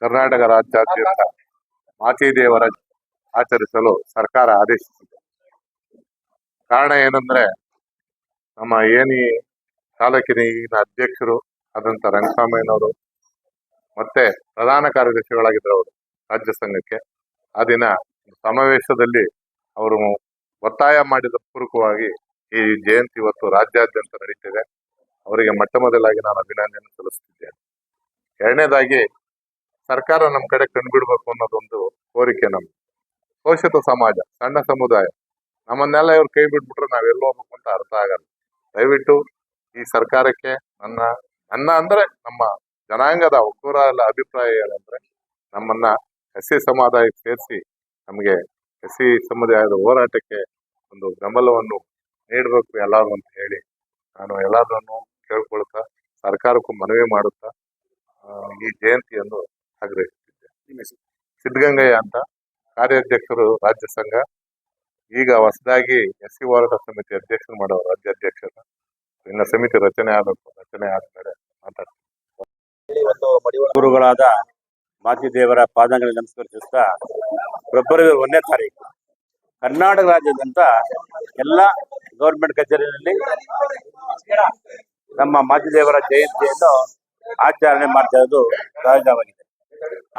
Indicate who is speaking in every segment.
Speaker 1: ಕರ್ನಾಟಕ ರಾಜ್ಯಾದ್ಯಂತ ಮಾಚಿದೇವರ ಆಚರಿಸಲು ಸರ್ಕಾರ ಆದೇಶಿಸಿದೆ. ಕಾರಣ ಏನಂದ್ರೆ, ನಮ್ಮ ಏನಿ ತಾಲೂಕಿನ ಈಗಿನ ಅಧ್ಯಕ್ಷರು ಆದಂತ ರಂಗಸ್ವಾಮಯ್ಯನವರು ಮತ್ತೆ ಪ್ರಧಾನ ಕಾರ್ಯದರ್ಶಿಗಳಾಗಿದ್ದರು ಅವರು ರಾಜ್ಯ ಸಂಘಕ್ಕೆ. ಆ ದಿನ ಸಮಾವೇಶದಲ್ಲಿ ಅವರು ಒತ್ತಾಯ ಮಾಡಿದ ಪೂರ್ವಕವಾಗಿ ಈ ಜಯಂತಿ ಇವತ್ತು ರಾಜ್ಯಾದ್ಯಂತ ನಡೀತಿದೆ. ಅವರಿಗೆ ಮೊಟ್ಟ ಮೊದಲಾಗಿ ನಾನು ಅಭಿನಂದನೆ ಸಲ್ಲಿಸುತ್ತಿದ್ದೇನೆ. ಎರಡನೇದಾಗಿ ಸರ್ಕಾರ ನಮ್ಮ ಕಡೆ ಕಂಡುಬಿಡ್ಬೇಕು ಅನ್ನೋದೊಂದು ಕೋರಿಕೆ ನಮ್ದು. ಶೋಷಿತ ಸಮಾಜ, ಸಣ್ಣ ಸಮುದಾಯ, ನಮ್ಮನ್ನೆಲ್ಲ ಇವ್ರು ಕೈ ಬಿಟ್ಬಿಟ್ರೆ ನಾವೆಲ್ಲ ಹೋಗ್ಬೇಕು ಅಂತ ಅರ್ಥ ಆಗಲ್ಲ. ದಯವಿಟ್ಟು ಈ ಸರ್ಕಾರಕ್ಕೆ ನನ್ನ ನನ್ನ ಅಂದ್ರೆ ನಮ್ಮ ಜನಾಂಗದ ಒಕ್ಕೂರರ ಅಭಿಪ್ರಾಯ ಏನಂದ್ರೆ, ನಮ್ಮನ್ನ ಎಸ್ ಸಿ ಸಮುದಾಯಕ್ಕೆ ಸೇರಿಸಿ ನಮಗೆ ಎಸ್ ಸಿ ಸಮುದಾಯದ ಹೋರಾಟಕ್ಕೆ ಒಂದು ಬೆಂಬಲವನ್ನು ನೀಡಬೇಕು ಎಲ್ಲರೂ ಅಂತ ಹೇಳಿ ನಾನು ಎಲ್ಲರನ್ನು ಕೇಳ್ಕೊಳ್ತಾ ಸರ್ಕಾರಕ್ಕೂ ಮನವಿ ಮಾಡುತ್ತಾ ಈ ಜಯಂತಿಯನ್ನು ಆಗ್ರಹಿಸುತ್ತಿದ್ದೆ ಸಿದ್ಧಗಂಗಯ್ಯ ಅಂತ ಕಾರ್ಯಾಧ್ಯಕ್ಷರು ರಾಜ್ಯ ಸಂಘ. ಈಗ ಹೊಸದಾಗಿ ಎಸ್ ಸಿ ಹೋರಾಟ ಸಮಿತಿ ಅಧ್ಯಕ್ಷರು ಮಾಡೋ ರಾಜ್ಯ ಅಧ್ಯಕ್ಷರು. ಇನ್ನು ಸಮಿತಿ ರಚನೆ ಆಗಬೇಕು ರಚನೆ ಆದ್ಮೇಲೆ ಮಾತಾಡ್ತೀನಿ.
Speaker 2: ಗುರುಗಳಾದ ಮಾಚಿದೇವರ ಪಾದಗಳಿಗೆ ನಮಸ್ಕರಿಸುತ್ತಾ ಫೆಬ್ರವರಿ ಒಂದನೇ ತಾರೀಕು ಕರ್ನಾಟಕ ರಾಜ್ಯದಂತ ಎಲ್ಲ ಗೌರ್ಮೆಂಟ್ ಕಚೇರಿಯಲ್ಲಿ ನಮ್ಮ ಮಾಚಿದೇವರ ಜಯಂತಿಯನ್ನು ಆಚರಣೆ ಮಾಡ್ತಾ ಇರೋದು ಸಹಜವಾಗಿದೆ.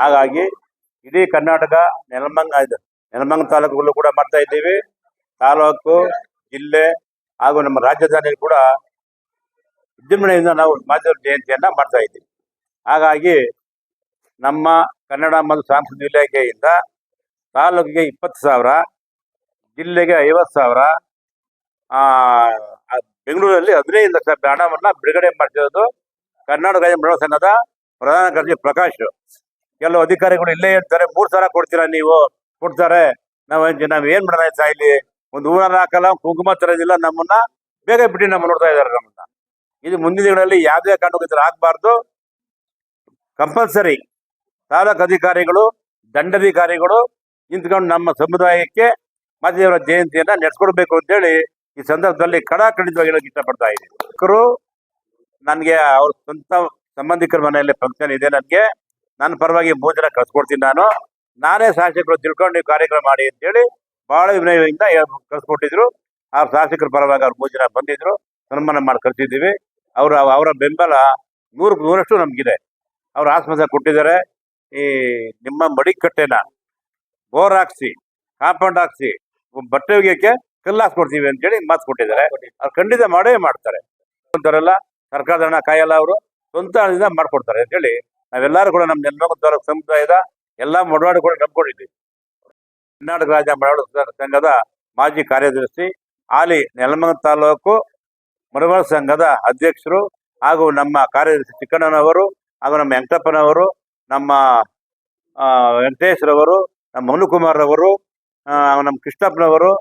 Speaker 2: ಹಾಗಾಗಿ ಇಡೀ ಕರ್ನಾಟಕ ನೆಲಮಂಗ ನೆಲಮಂಗ ತಾಲೂಕುಗಳು ಕೂಡ ಮಾಡ್ತಾ ಇದ್ದೀವಿ. ತಾಲೂಕು, ಜಿಲ್ಲೆ ಹಾಗೂ ನಮ್ಮ ರಾಜಧಾನಿ ಕೂಡ ವಿಜೃಂಭಣೆಯಿಂದ ನಾವು ಮಾಧ್ಯಮ ಜಯಂತಿಯನ್ನ ಮಾಡ್ತಾ ಇದ್ದೀವಿ. ಹಾಗಾಗಿ ನಮ್ಮ ಕನ್ನಡ ಮತ್ತು ಸಾಂಸ್ಕೃತಿಕ ಇಲಾಖೆಯಿಂದ ತಾಲೂಕಿಗೆ ಇಪ್ಪತ್ತು ಸಾವಿರ, ಜಿಲ್ಲೆಗೆ ಐವತ್ತು ಸಾವಿರ ಬೆಂಗಳೂರಲ್ಲಿ ಹದಿನೈದು ಲಕ್ಷ ಹಣವನ್ನು ಬಿಡುಗಡೆ ಮಾಡ್ತಿರೋದು ಕರ್ನಾಟಕ ರಾಜ್ಯ ಸಂಘದ ಪ್ರಧಾನ ಕಾರ್ಯದರ್ಶಿ ಪ್ರಕಾಶ್. ಕೆಲವು ಅಧಿಕಾರಿಗಳು ಇಲ್ಲೇ ಹೇಳ್ತಾರೆ ಮೂರ್ ಸಾವಿರ ಕೊಡ್ತೀರಾ ನೀವು? ಕೊಡ್ತಾರೆ. ನಾವ್ ನಾವ್ ಏನ್ ಮಾಡೋಣ ಇಲ್ಲಿ? ಒಂದ್ ಊರಲ್ಲಿ ಹಾಕಲ್ಲ, ಕುಂಕುಮ ತರೋದಿಲ್ಲ ನಮ್ಮನ್ನ, ಬೇಗ ಬಿಟ್ಟು ನಮ್ಮ ನೋಡ್ತಾ ಇದಾರೆ ನಮ್ಮನ್ನ. ಇದು ಮುಂದಿನ ದಿನಗಳಲ್ಲಿ ಯಾವುದೇ ಕಾರಣಕ್ಕೂ ಆಗ್ಬಾರ್ದು. ಕಂಪಲ್ಸರಿ ತಾಲೂಕು ಅಧಿಕಾರಿಗಳು, ದಂಡಾಧಿಕಾರಿಗಳು ನಿಂತ್ಕೊಂಡು ನಮ್ಮ ಸಮುದಾಯಕ್ಕೆ ಮಾದೇವರ ಜಯಂತಿಯನ್ನ ನಡೆಸ್ಕೊಡ್ಬೇಕು ಅಂತೇಳಿ ಈ ಸಂದರ್ಭದಲ್ಲಿ ಕಡಾಖಂಡಿತವಾಗಿ ಹೇಳಕ್ ಇಷ್ಟಪಡ್ತಾ ಇದ್ದೀನಿ. ನನಗೆ ಅವ್ರ ಸ್ವಂತ ಸಂಬಂಧಿಕರ ಮನೆಯಲ್ಲಿ ಫಂಕ್ಷನ್ ಇದೆ ನನಗೆ. ನನ್ನ ಪರವಾಗಿ ಮೂರು ಜನ ಕಳ್ಸ್ಕೊಡ್ತೀನಿ ನಾನು. ನಾನೇ ಶಾಸಕರು ತಿಳ್ಕೊಂಡು ನೀವು ಕಾರ್ಯಕ್ರಮ ಮಾಡಿ ಅಂತೇಳಿ ಬಹಳ ವಿನಯದಿಂದ ಕಳ್ಸಿಕೊಟ್ಟಿದ್ರು. ಆ ಶಾಸಕರ ಪರವಾಗಿ ಅವ್ರು ಮೂರು ಬಂದಿದ್ರು. ಸನ್ಮಾನ ಮಾಡಿ ಕಳ್ಸಿದ್ದೀವಿ. ಅವರ ಅವರ ಬೆಂಬಲ ನೂರಕ್ಕೆ ನೂರಷ್ಟು ನಮಗಿದೆ. ಅವ್ರು ಆಸ್ಪತ್ರೆ ಕೊಟ್ಟಿದ್ದಾರೆ. ಈ ನಿಮ್ಮ ಮಡಿಕಟ್ಟೆನ ಬೋರ್ ಹಾಕ್ಸಿ, ಕಾಂಪೌಂಡ್ ಹಾಕ್ಸಿ, ಬಟ್ಟೆ ಒಗೆಯಕ್ಕೆ ಕಲ್ಲು ಹಾಕ್ಸ್ಕೊಡ್ತೀವಿ ಅಂತೇಳಿ ಮಾತು ಕೊಟ್ಟಿದ್ದಾರೆ. ಅವ್ರು ಖಂಡಿತ ಮಾಡೇ ಮಾಡ್ತಾರೆ. ಅಂತಾರಲ್ಲ ಸರ್ಕಾರದ ಹಣ ಕಾಯಲ್ಲ ಅವರು. ಸ್ವಂತ ಹಣದಿಂದ ಮಾಡ್ಕೊಡ್ತಾರೆ ಅಂತೇಳಿ ನಾವೆಲ್ಲರೂ ಕೂಡ ನಮ್ಮ ನೆಲಮಂಗಲ ಸಮುದಾಯದ ಎಲ್ಲಾ ಮೊಡವಾಡು ಕೂಡ ನಂಬ್ಕೊಂಡಿದ್ದೀವಿ ಕರ್ನಾಟಕ ರಾಜ್ಯ ಮಡವಾಡು ಸಂಘದ ಮಾಜಿ ಕಾರ್ಯದರ್ಶಿ ಆಲಿ ನೆಲಮಂಗ ತಾಲೂಕು ಮೊಡವಾಡ ಸಂಘದ ಅಧ್ಯಕ್ಷರು ಹಾಗೂ ನಮ್ಮ ಕಾರ್ಯದರ್ಶಿ ಚಿಕ್ಕಣ್ಣನವರು ಹಾಗೂ ನಮ್ಮ ವೆಂಕಟಪ್ಪನವರು, ನಮ್ಮ ವೆಂಕಟೇಶ್ರವರು ನಮ್ಮ ಮನುಕುಮಾರ್ ಅವರು ನಮ್ಮ ಕೃಷ್ಣಪ್ಪನವರು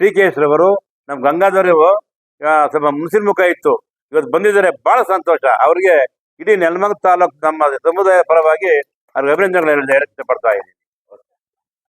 Speaker 2: ಟಿ ಕೆ ಎಸ್ ರವರು ನಮ್ಮ ಗಂಗಾಧರ ಸ್ವಲ್ಪ ಮುನ್ಸಿನ್ ಮುಖ ಇತ್ತು. ಇವತ್ತು ಬಂದಿದ್ದಾರೆ ಬಹಳ ಸಂತೋಷ. ಅವರಿಗೆ ಇಡೀ ನೆಲಮಂಗ ತಾಲೂಕು ನಮ್ಮ ಸಮುದಾಯ ಪರವಾಗಿ ಅವ್ರಿಗೆ ಅಭಿನಂದನೆಗಳು ಹೇಳಲು ಇಷ್ಟಪಡ್ತಾ ಇದ್ದೀನಿ.